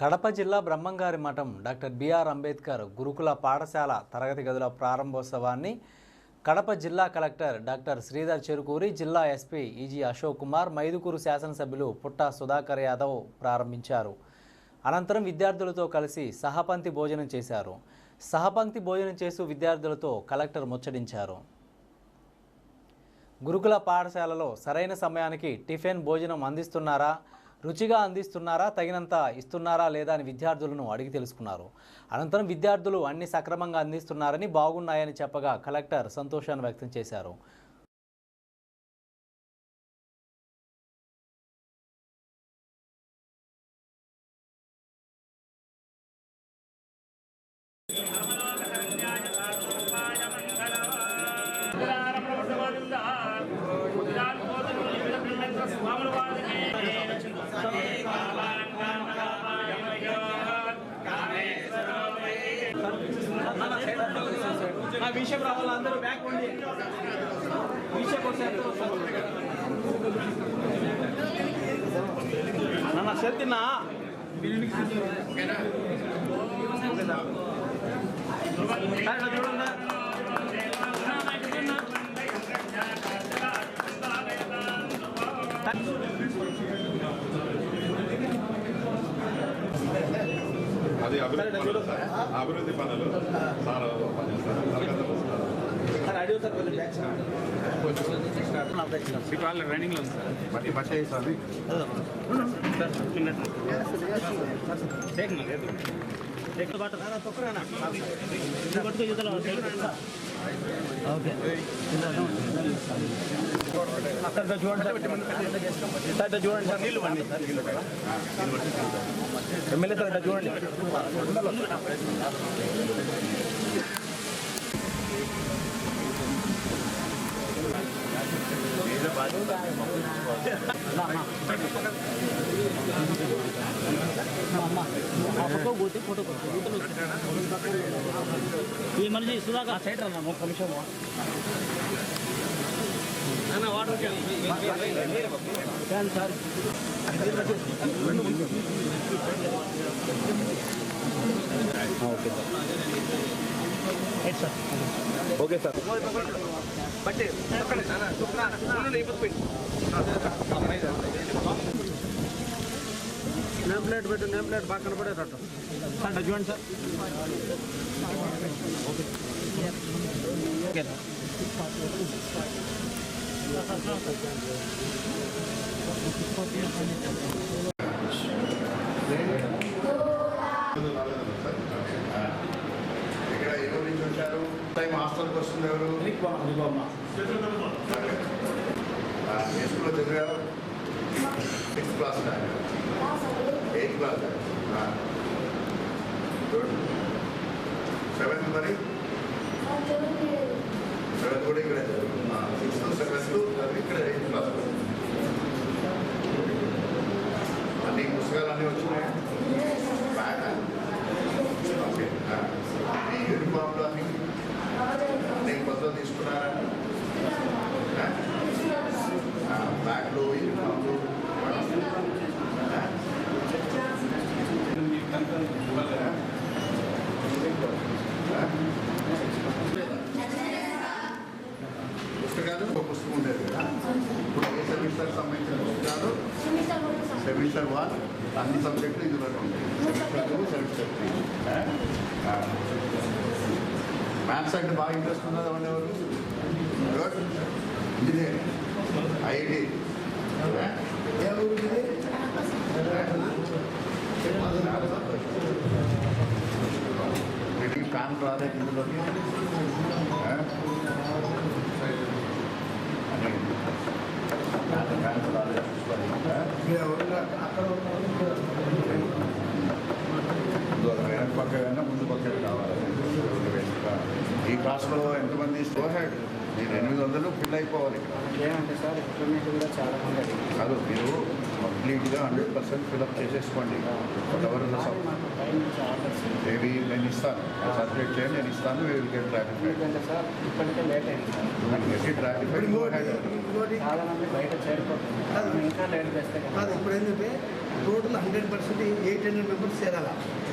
కడప జిల్లా బ్రహ్మంగారి మఠం doctor BR Ambedkar గురుకుల పాఠశాల తరగతి గదుల ప్రారంభోత్సవాన్ని కడప జిల్లా కలెక్టర్ డాక్టర్ శ్రీధర్ చెరుకూరి జిల్లా ఎస్పీ ఈజీ అశోక్ కుమార్ మైదుకూరు శాసనసభ్యులు పుట్ట సుధాకర్ యాదవ్ ప్రారంభించారు. అనంతరం విద్యార్థులతో కలిసి సహపంక్తి భోజనం చేశారు. సహపంక్తి భోజనం చేస్తూ విద్యార్థులతో కలెక్టర్ ముచ్చటించారు. గురుకుల పాఠశాలలో సరైన సమయానికి టిఫిన్ భోజనం అందిస్తున్నారా? రుచిగా అందిస్తున్నారా తగినంత ఇస్తున్నారా లేదా అని విద్యార్థులను అడిగి తెలుసుకున్నారు. అనంతరం విద్యార్థులు అన్ని సక్రమంగా అందిస్తున్నారని బాగున్నాయని చెప్పగా కలెక్టర్ సంతోషాన్ని వ్యక్తం చేశారు. విషయం రావాలి? అందరూ బ్యాక్ ఉండి. విషయం వచ్చేంత నాన్న సెత్తినా చూడండి. అభివృద్ధి పనులు. సార్. అభివృద్ధి పనులు. Sir sir. ఉంది సార్. బట్టి బట్టి వేసాలి అక్కడ చూడండి సార్ చూడండి సార్ నీళ్ళు పండి సార్ ఎమ్మెల్యే సార్ చూడండి పోతే ఫోటో ఈ మనిషి సుధాకర్ సైడ్ రా ఒక్క నిమిషం fan sir right sir okay sir name plate పెట్టు నేమ్ ప్లేట్ బాగా కనపడేటట్టు సార్ ఇట్లా చూడండి సార్ ఓకే సార్ ఇక్కడ ఎవరి నుంచి వచ్చారు టైం హాస్టల్కి వస్తుంది ఎవరు ఆ, ఏ స్కూల్లో చదివారు sixth class eighth class good seventh మరి కూడా ఇక్కడ సిక్స్త్ సెవెంత్ అవి ఇక్కడ ఎయిత్ క్లాస్ అన్ని పుస్తకాలు అన్నీ వచ్చినాయా? బ్యాగ్ ఓకే ఈ యూనిఫామ్లో అన్ని నేను కొత్త తీసుకున్నారా? బ్యాగ్లో యూనిఫామ్ పుస్తకాలు ఒక పుస్తకం ఉండేది కదా ఇప్పుడు ఏ సెమిస్టర్ సంబంధించిన పుస్తకాలు సెమిస్టర్ వన్ అన్ని సబ్జెక్టులు ఇందులో ఉంటాయి semester two semester three maths అంటే బాగా ఇంట్రెస్ట్ ఉన్నది ఉండేవారు ఎవరు గుడ్ ఇంజనీర్ ఐఐటి ఏ ఫ్యాన్ రాలేదు ఇందులోకి ఆ? అని ఫ్యాన్ ఫ్యాన్ రాలేదు వెనక పక్క కన్నా ముందు పక్క కావాలి ఈ క్లాస్లో ఎంతమంది హెడ్ మీరు ఎనిమిది వందలు ఫిల్ అయిపోవాలి ఇక్కడ ఏమంటే సార్ ఇన్ఫర్మేషన్ కూడా చాలా మంది. కాదు మీరు కంప్లీట్గా హండ్రెడ్ పర్సెంట్ ఫిల్అప్ చేసేసుకోండి. ఎవరు మేబీ నేను ఇస్తాను. సర్క్యులేట్ చేయండి నేను ఇస్తాను వీ విల్ గెట్ ఇప్పటికే లేట్ అయింది చాలా మంది బయట ఇంకా లేట్ చేస్తే కాదు ఇప్పుడు ఏంటంటే total hundred percent eight hundred members చేరాలి?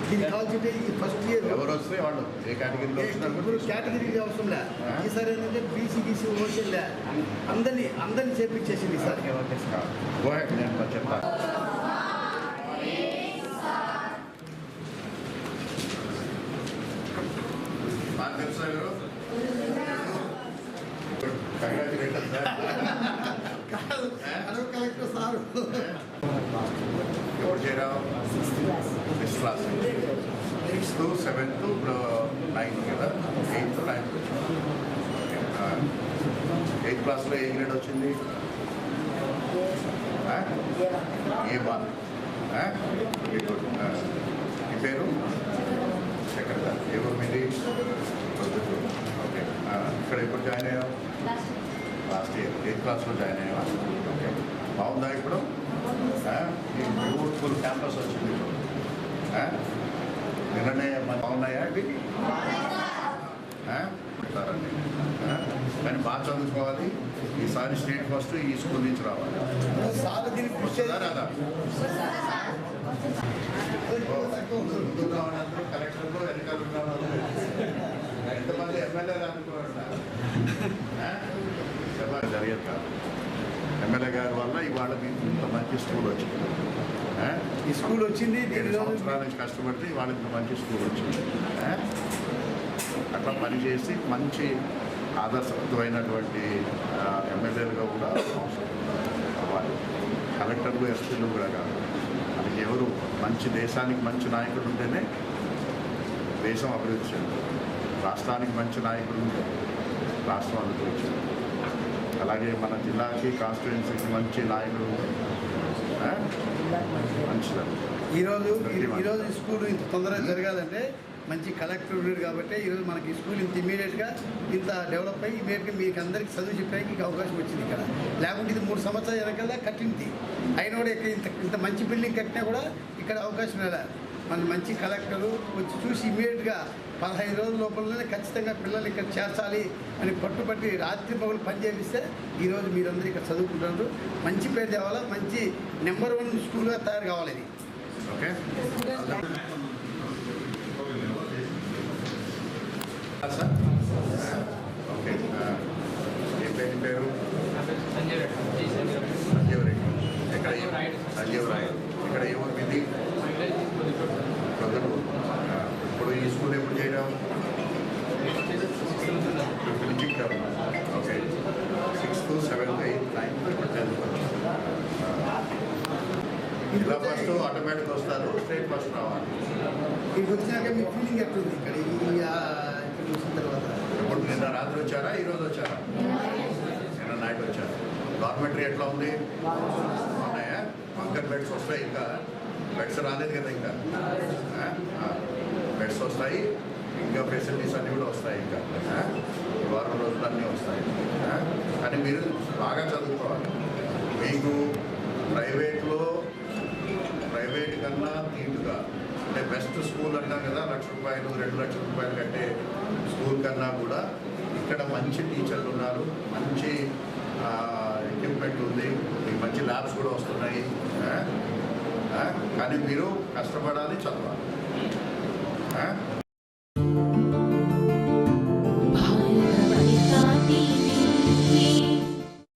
దీనికి కావాల్సింటే ఈ ఫస్ట్ ఇయర్ ఎవరు వస్తే వాళ్ళు ఏ కేటగిరీలో వచ్చినారు ఇప్పుడు కేటగిరీ అవసరం లే. ఈసారి ఏంటంటే బీసీ గీసీ ఓషన్ లే. అందరినీ అందరినీ చేపించేసింది ఈసారి. చెప్తాను sir. Collector sir. Sixth class sixth seventh ఇప్పుడు నైన్త్ కదా. ఎయిత్ నైన్త్ ఎయిత్ క్లాస్లో ఏ గ్రేడ్ వచ్చింది? ఏ వన్ వెరీ గుడ్ మీ పేరు? ఏ ఊరు మీది. ఓకే ఇక్కడ ఎప్పుడు జాయిన్ అయ్యావు? లాస్ట్ ఇయర్ ఎయిత్ క్లాస్లో జాయిన్ అయ్యావా? ఓకే. బాగుందా ఇప్పుడు? బ్యూటిఫుల్ క్యాంపస్ వచ్చింది? నిన్ననే బాగున్నాయా? పెడతారండి ఆ? కానీ బాగా చదువుకోవాలి. ఈసారి స్టేట్ ఫస్ట్ ఈ స్కూల్ నుంచి రావాలి. ముందుగా ఉన్నందరూ కలెక్టర్లు ఎన్నికలు ఉన్న వాళ్ళు. ఎంతమంది ఎమ్మెల్యేలు అనుకోండి జరిగేది కాదు. ఎమ్మెల్యే గారి వల్ల ఇవాళ మీకు ఇంత మంచి స్కూల్ వచ్చింది? ఈ స్కూల్ వచ్చింది ఏడు దీని సంవత్సరాల నుంచి కష్టపడితే ఇవాళ ఇంత మంచి స్కూల్ వచ్చింది? అట్లా పనిచేసి మంచి ఆదర్శవంతమైనటువంటి ఎమ్మెల్యేలుగా కూడా అవ్వాలి. కలెక్టర్లు ఎస్పీలు కూడా కాదు. మనకి ఎవరు మంచి దేశానికి మంచి నాయకుడు ఉంటేనే దేశం అభివృద్ధి చెందుతుంది. రాష్ట్రానికి మంచి నాయకుడు ఉంటే రాష్ట్రం అభివృద్ధి చెందుతుంది. అలాగే మన జిల్లాకి కాన్స్టిట్యున్సీకి మంచి నాయకుడు ఉంటే ఆ, మంచిది. ఈరోజు ఈ- ఈరోజు ఈ స్కూల్ ఇంత తొందరగా జరగాలంటే మంచి కలెక్టర్ ఉన్నాడు కాబట్టి ఈరోజు మనకి స్కూల్ ఇంత ఇమీడియట్గా ఇంత డెవలప్ అయ్యి ఇమీడియట్గా మీకు అందరికి చదువు చెప్పడానికి అవకాశం వచ్చింది ఇక్కడ. లేకుంటే ఇది మూడు సంవత్సరాల వెనకాల కట్టింది. అయినా కూడా ఇక్కడ ఇంత ఇంత మంచి బిల్డింగ్ కట్టినా కూడా ఇక్కడ అవకాశం లేదా మన మంచి కలెక్టరు వచ్చి చూసి ఇమీడియట్గా పదహైదు రోజుల లోపలనే ఖచ్చితంగా పిల్లలు ఇక్కడ చేర్చాలి అని పట్టుబట్టి రాత్రి పగులు పనిచేపిస్తే ఈరోజు మీరందరూ ఇక్కడ చదువుకుంటున్నారు. మంచి పేరు తేవాలా? మంచి నెంబర్ వన్ స్కూల్గా తయారు కావాలి ఇది. ఓకే? ఓకే పేరు? పేరు? సంజీవ్ రెడ్డి. ఎక్కడ సంజీవ్ ఇక్కడ ఊరు మీది ప్రొద్దుటూరు ఆ, ఇప్పుడు ఈ స్కూల్ ఎప్పుడు చేయడం ఫిఫ్త్ నుంచి ఇక్కడ ఉన్నాం. Okay sixth seventh eighth ninth ఇప్పుడు చదువుకోవచ్చు ఇలా ఫస్ట్ ఆటోమేటిక్ వస్తారు స్ట్రైట్ ఫస్ట్ రావాలి ఇక్కడికి వచ్చినాక మీ ఫీలింగ్ ఎట్లుంది ఇక్కడ ఈ ఇక్కడ తర్వాత? ఇప్పుడు నిన్న రాత్రి వచ్చారా? ఈ రోజు వచ్చారా? నిన్న నైట్ వచ్చారు? డార్మెటరీ ఎట్లా ఉంది? ఉన్నాయా? వంకర్ బెడ్స్ వస్తాయి ఇంకా. బెడ్స్ రాలేదు కదా ఇంకా. బెడ్స్ వస్తాయి. ఇంకా ఫెసిలిటీస్ అన్నీ కూడా వస్తాయి ఇంకా. వారం రోజులు అన్నీ వస్తాయి కానీ మీరు బాగా చదువుకోవాలి. మీకు కన్నా నీట్గా అంటే బెస్ట్ స్కూల్ అంటాం కదా లక్ష రూపాయలు రెండు లక్షల రూపాయలు కట్టే స్కూల్ కన్నా కూడా ఇక్కడ మంచి టీచర్లు ఉన్నారు మంచి ఎక్విప్మెంట్ ఉంది మీకు మంచి ల్యాబ్స్ కూడా వస్తున్నాయి కానీ మీరు కష్టపడాలి చదవాలి.